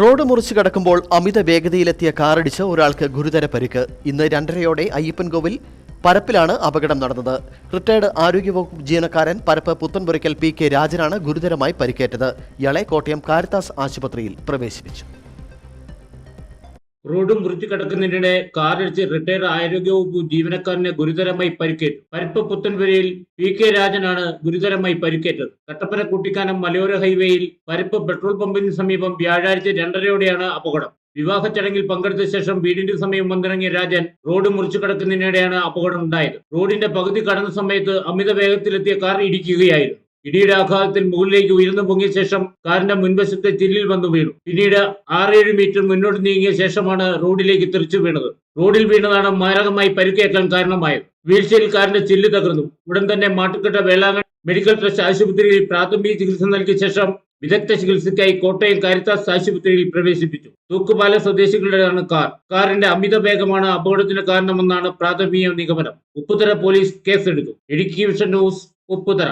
Road മുറിച്ച് കടക്കുമ്പോൾ അമിത വേഗതയിലെത്തിയ കാറിടിച്ച് ഒരാൾക്ക് ഗുരുതര പരിക്ക്. ഇന്ന് രണ്ടരയോടെ അയ്യപ്പൻകോവിൽ പരപ്പിലാണ് അപകടം നടന്നത്. റിട്ടയർഡ് ആരോഗ്യവകുപ്പ് ജീവനക്കാരൻ പരപ്പ് പുത്തൻപുരയ്ക്കൽ പി കെ രാജനാണ് ഗുരുതരമായി പരിക്കേറ്റത്. ഇയാളെ കോട്ടയം കാരിത്താസ് ആശുപത്രിയിൽ പ്രവേശിപ്പിച്ചു. റോഡ് മുറിച്ചു കിടക്കുന്നതിനിടെ കാറിടിച്ച് റിട്ടയർ ആരോഗ്യവകുപ്പ് ജീവനക്കാരനെ ഗുരുതരമായി പരിക്കേറ്റു. പരിപ്പ് പുത്തൻപുരയിൽ പി കെ രാജനാണ് ഗുരുതരമായി പരിക്കേറ്റത്. കട്ടപ്പന കുട്ടിക്കാനം മലയോര ഹൈവേയിൽ പരിപ്പ് പെട്രോൾ പമ്പിന് സമീപം വ്യാഴാഴ്ച രണ്ടരയോടെയാണ് അപകടം. വിവാഹ ചടങ്ങിൽ പങ്കെടുത്ത ശേഷം വീടിന്റെ സമയം വന്നിറങ്ങിയ രാജൻ റോഡ് മുറിച്ചു കിടക്കുന്നതിനിടെയാണ് അപകടം ഉണ്ടായത്. റോഡിന്റെ പകുതി കടന്ന സമയത്ത് അമിത വേഗത്തിലെത്തിയ കാർ ഇടിക്കുകയായിരുന്നു. ഇടിയുടെ ആഘാതത്തിൽ മുകളിലേക്ക് ഉയർന്നു പൊങ്ങിയ ശേഷം കാറിന്റെ മുൻവശത്തെ ചില്ലിൽ വന്നു വീണു. പിന്നീട് ആറേഴ് മീറ്റർ മുന്നോട്ട് നീങ്ങിയ ശേഷമാണ് റോഡിലേക്ക് തിരിച്ചു വീണത്. റോഡിൽ വീണതാണ് മാരകമായി പരുക്കേറ്റാൻ കാരണമായത്. വീഴ്ചയിൽ കാറിന്റെ ചില്ല് തകർന്നു. ഉടൻ തന്നെ മാട്ടുക്കട്ട വേളാങ്കണ്ണി മെഡിക്കൽ ട്രസ്റ്റ് ആശുപത്രിയിൽ പ്രാഥമിക ചികിത്സ നൽകിയ ശേഷം വിദഗ്ധ ചികിത്സയ്ക്കായി കോട്ടയം കാരിത്താസ് ആശുപത്രിയിൽ പ്രവേശിപ്പിച്ചു. തൂക്കുപാല സ്വദേശികളുടെയാണ് കാർ. കാറിന്റെ അമിത വേഗമാണ് അപകടത്തിന് കാരണമെന്നാണ് പ്രാഥമിക നിഗമനം. ഉപ്പുതറ പോലീസ് കേസെടുത്തു. Vision news Upputhara.